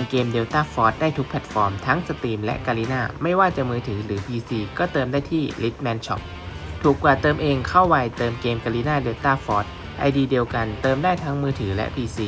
มเกม Delta Force ได้ทุกแพลตฟอร์มทั้ง Steam และ Garena ไม่ว่าจะมือถือหรือ PC ก็เติมได้ที่ Litman Shop ถูกกว่าเติมเองเข้าไวเติมเกม Garena Delta Force ID เดียวกันเติมได้ทั้งมือถือและ PC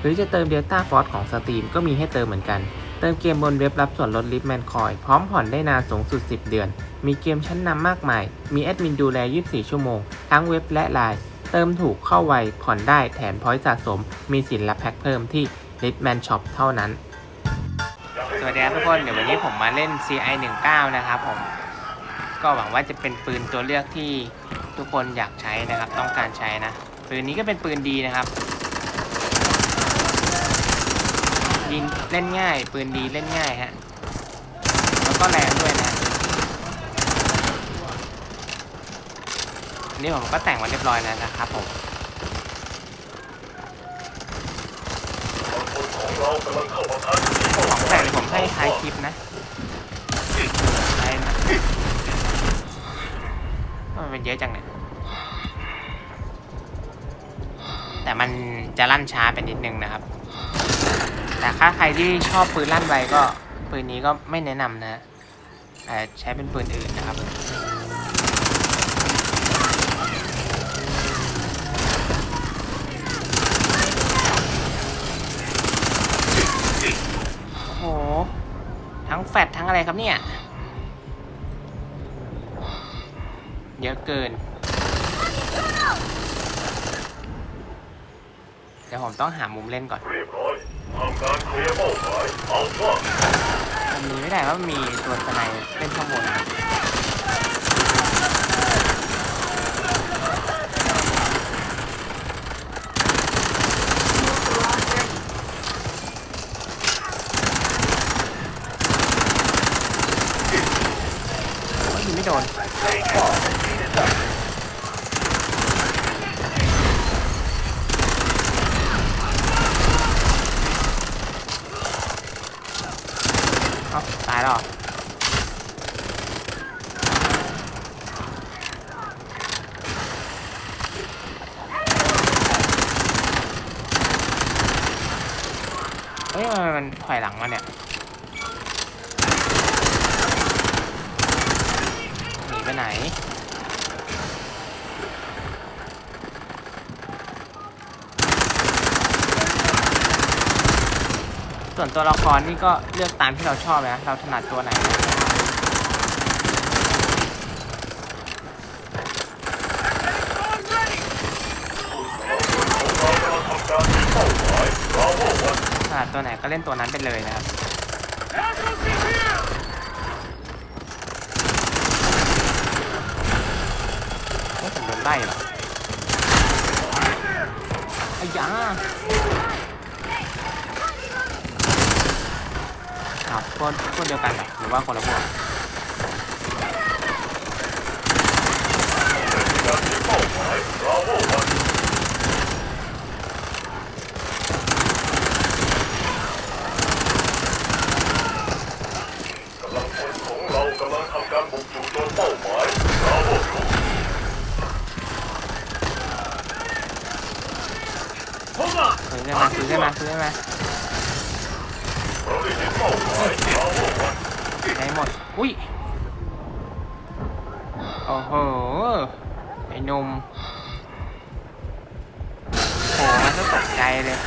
หรือจะเติม Delta Force ของ Steam ก็มีให้เติมเหมือนกัน เติมเกมบนเว็บรับส่วนลด Litman Coin พร้อมผ่อนได้นานสูงสุด 10 เดือน มีเกมชั้นนำมากมาย มีแอดมินดูแล 24 ชั่วโมง ทั้งเว็บและไลน์เติมถูกเข้าไวผ่อนได้แถมพอยต์สะสม มีสินและแพ็คเพิ่มที่ Litman Shop เท่านั้น วัสดีครับทุกคน เดี๋ยววันนี้ผมมาเล่น CI 19นะครับผม ก็หวังว่าจะเป็นปืนตัวเลือกที่ทุกคนอยากใช้นะครับ ต้องการใช้นะ ปืนนี้ก็เป็นปืนดีนะครับ ยิงเล่นง่าย ปืนดีเล่นง่ายฮะ แล้วก็แรงด้วยนะนนี้ผมก็แต่งมาเรียบร้อยแล้วนะครับผม ของ แต่งผมให้ท้ายคลิปนะใช่นะมันเป็นเยอะจังเนี่ยแต่มันจะลั่นช้าไปนิดนึงนะครับ แต่ถ้าใครที่ชอบปืนลั่นไวก็ปืนนี้ก็ไม่แนะนำนะใช้เป็นปืนอื่นนะครับ โอ้โห ทั้งแฟดทั้งอะไรครับเนี่ย เยอะเกิน เดี๋ยวผมต้องหามุมเล่นก่อนมันมีไม่ได้ว่ามีตัวสไนเล่นข้างบนโอ้ยยิงไม่โดน เอ้าตายแล้วเหรอ เฮ้ยมันมมันถอยหลังมาเนี่ยหนีไปไหนส่วนตัวละครนี่ก็เลือกตามที่เราชอบเลยนะ เราถนัดตัวไหน เรากำลังทำการเป้าหมายเราว่า วันถนัดตัวไหนก็เล่นตัวนั้นไปเลยนะครับเฮ้ยผมโดนไล่เหรอไอ้ยาครับพวกพวกเดียวกันเหรอหรือว่าคนละพวก การที่เป้าหมายเราว่าวันกำลังพลของเรากำลังทำการบุกจู่โจมเป้าหมายเราว่ารู้พบละ ซื้อขึ้นมาซื้อขึ้นมาซื้อขึ้นมาเราได้เห็นเป้าหมาได้หมด อุ้ย โอ้โห ไอ้นุ่มโหมันก็ตกใจเลย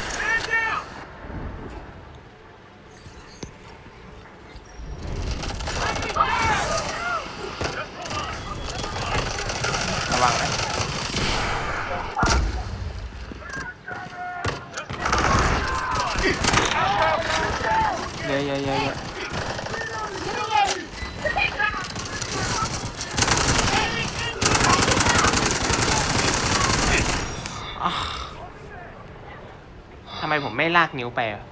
ระวังนะเยอะเยอะเยอะเยอะอ้าว ทำไมผมไม่ลากนิ้วไปอะ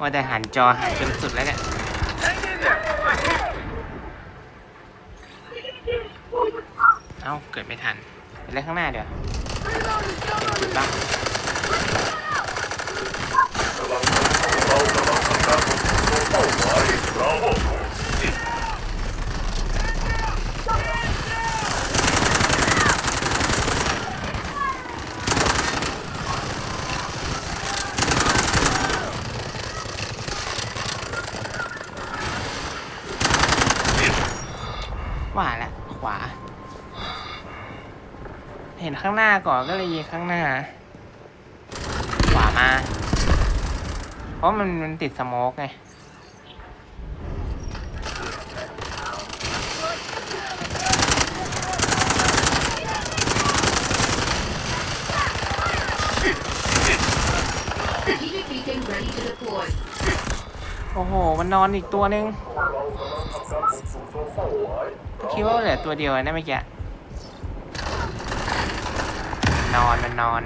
ว่าแต่หันจอหันจนสุดแล้วเนี่ยเอ้า เกิดไม่ทันไปเล่นข้างหน้าเดี๋ยวเป็นจุดบ้าง ว่าละขวา เห็นข้างหน้าก่อนก็เลยยิงข้างหน้า ขวามา เพราะมันมันติดสโมกไง โอ้โห มันนอนอีกตัวหนึ่งคิดว่าเหลือตัวเดียวนะเมื่อกี้นอนมันนอน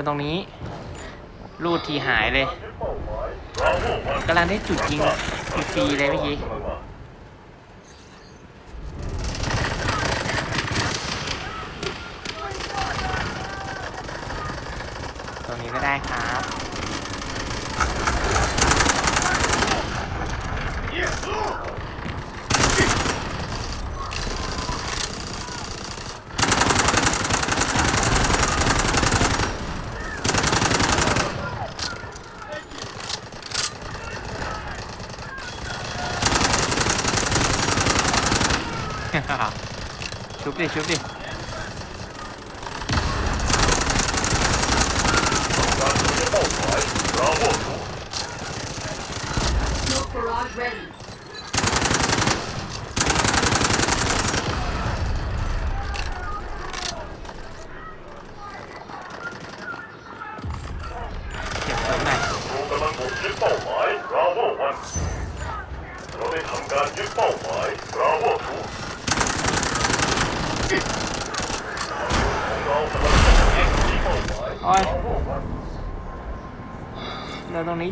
นตรงนี้ลูดทีหายเลยกำลังได้จุดยิงฟรีเลยเมื่อกี้ตรงนี้ก็ได้ครับ 兄弟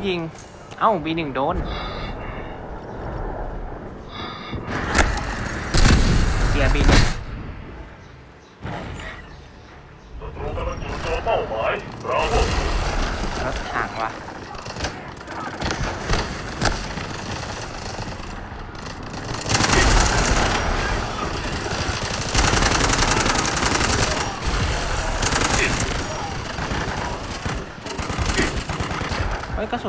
ยิง เอ้าบีหนึ่งโดนเสียบีหนึ่ง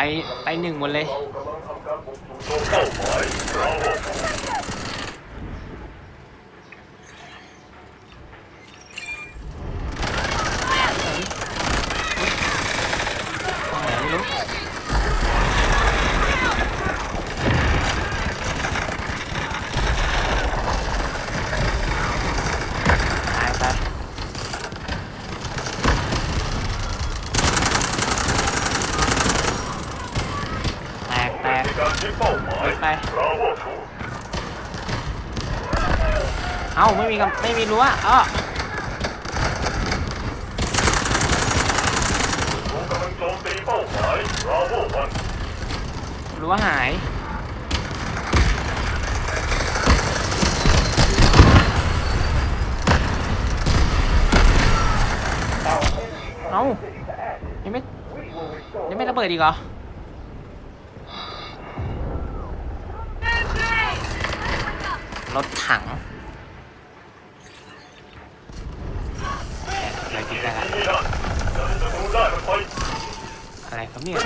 ไปไปหนึ่งหมดเลย กับไม่มีรั้วอ้อกำลังโจมตีเป้าหมายราโววันรั้วหายเอ้ายังไม่ยังไม่ระเบิดอีกเหรอรถถัง ผิดนะจะให้ศัตรูได้อะไรครับเนี่ย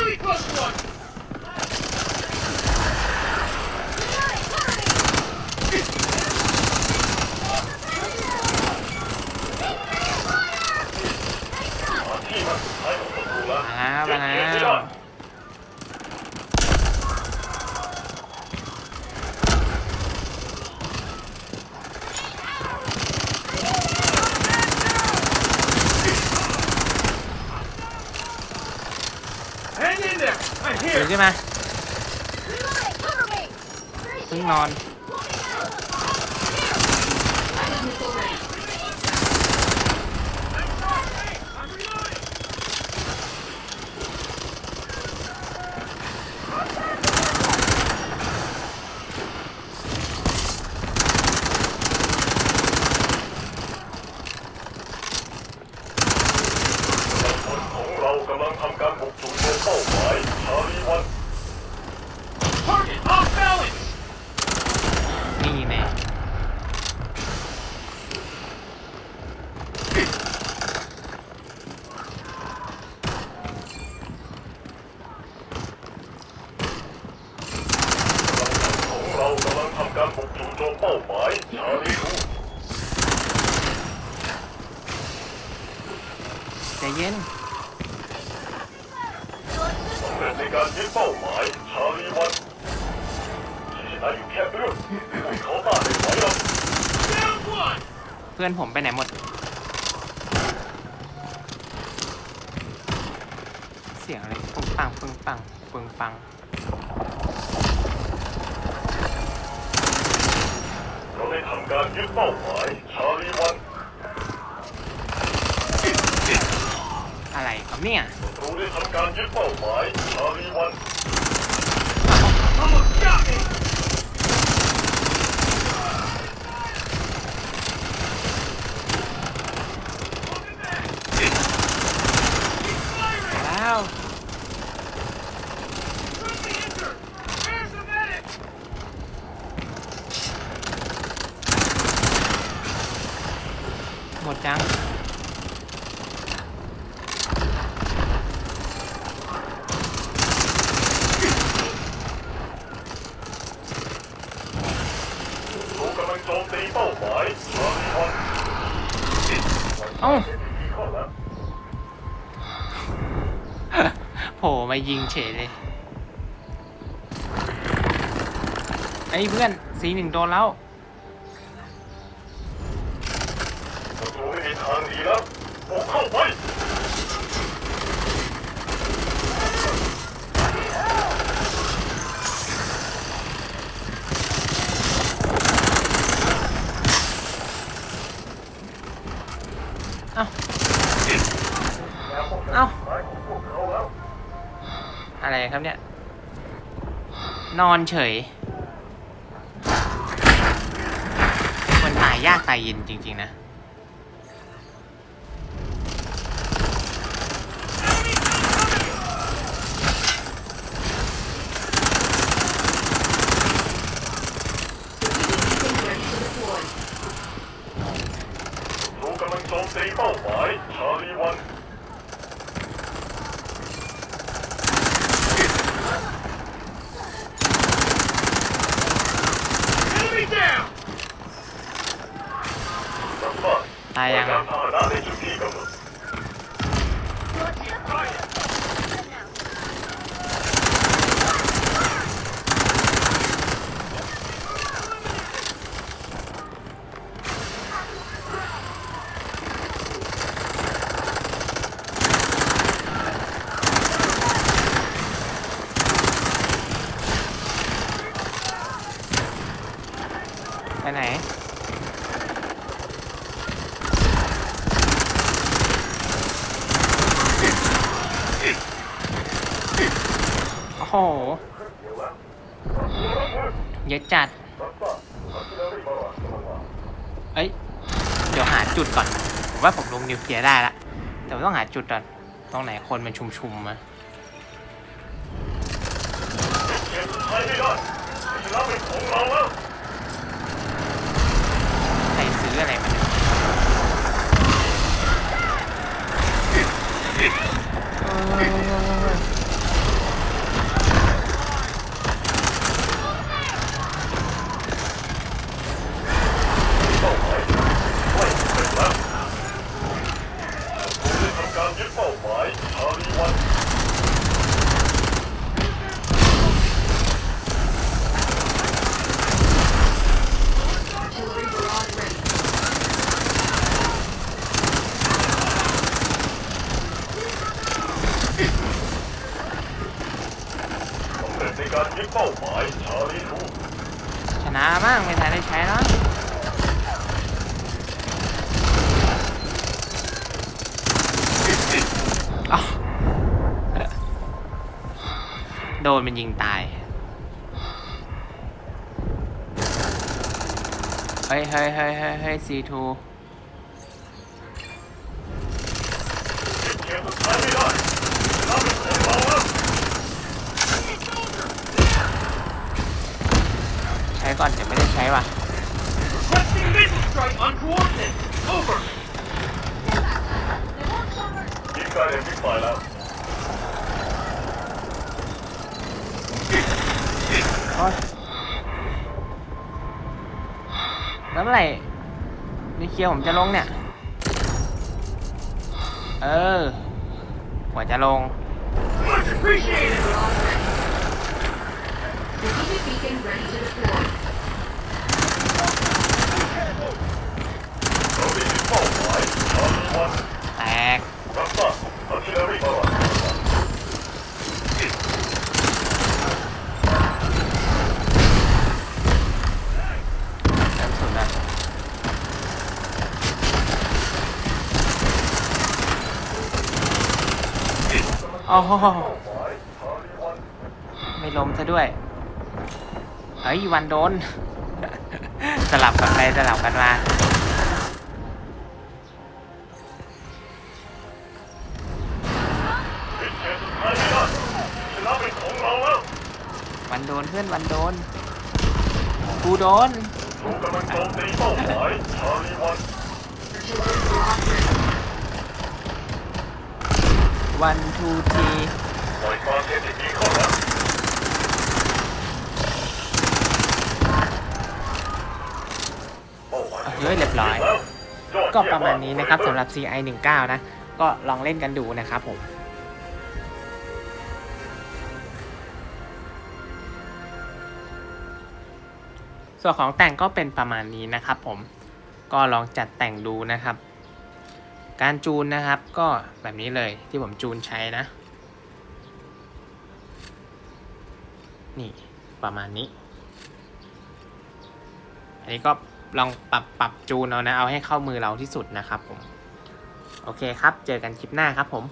มายของศัตรูแล้วมาแล้วมาเก็บเกี่ยวไม่แล้ได้ว ตื่นขึ้นมาเพิ่งนอน Guided missile ready. คนของเรากำลังทำการบุกจู่โจมเป้าหมายชาลีวัน นี่แน่ ของเรากำลังทำการบุกจู่โจมเป้าหมายชาลีทู ใจเย็น สำเร็จในการยึดเป้าหมายชาลีวันที่ชนะอยู่แค่เรื่องพวกเขาต้านไม่ไหวหรอกเพื่อนผมไปไหนหมด เสียงอะไรปึงปังปึงปังปึงปัง เราได้ทำการยึดเป้าหมายชาลีวัน อะไรครับเนี่ยศัตรูได้ทำการยึดเป้าหมายชาลีวันแล้ว หมดจัง เรากำลังโจมตีเป้าหมายชาลีวัน เอ้า มีข้อแล้ว โผล่มายิงเฉยเลย ไอ้เพื่อนสีหนึ่งโดนแล้ว ศัตรูไม่มีทางหนีแล้วบุกเข้าไป เอ้า เอ้า หมายของพวกเขาแล้ว อะไร ครับเนี่ย นอนเฉยมันตายยากตายเย็นจริง ๆ นะ Strategic beacon ready to deploy. เรากำลังโจมตีเป้าหมายชาลีวัน ศัตรู ห เยอะจัด เอ้ย เดี๋ยวหาจุดก่อน ผมว่าผมลงนิวเคลียร์ได้ละ แต่ต้องหาจุดก่อนตรงไหนคนมันชุมๆมั้ยไม่ได้ชนะใครซื้ออะไรมาเนี่ยเออ เป้าหมายไม่สำเร็จแล้วผมได้ทำการยึดเป้าหมายชาลีวัน Artillery barrage ready. สำเร็จในการยึดเป้าหมายชาลีทู ชนะบ้างไม่ทันได้ใช้เนาะอ้าวโด นมันยิงตาย เฮ้ยเฮ้ยเฮ้ยเฮ้ยเฮ้ยซีทูเกมสุดท้ายไม่ได้ชนะเป็นของเราแล้วใช้ก่อนเดี๋ยวไม่ได้ใช้ว่ะ Requesting missile strike on coordinates. Over. ยิงการเแล้วเมื่อไหร่นิเคียวผมจะลงเนี่ย เออกว่าจะลง แตก ready. Strategic beacon ready to deploy. เราได้ยึดเป้าหมายชาลีวัน แตก รับทราบ artillery barrage เต็มสุดแล้วโอ้โหไม่ล้มซะด้วย เฮ้ยวันโดน สลับกันไปสลับกันมาวันโดนเพื่อนวันโดน กูโดนถูกกำลังโจมตีเป้าหมายชาลีวัน วันทูทีปล่อยความเท็จที่ดีเข้เป้าหมายเฮ้ยเรียบร้อย ก็ประมาณนี้นะครับสำหรับ CI 19นะ ก็ลองเล่นกันดูนะครับผมส่วนของแต่งก็เป็นประมาณนี้นะครับผมก็ลองจัดแต่งดูนะครับ การจูนนะครับก็แบบนี้เลยที่ผมจูนใช้นะ นี่ประมาณนี้ อันนี้ก็ลองปรับปรับจูนเอานะ เอาให้เข้ามือเราที่สุดนะครับผม โอเคครับ เจอกันคลิปหน้าครับผม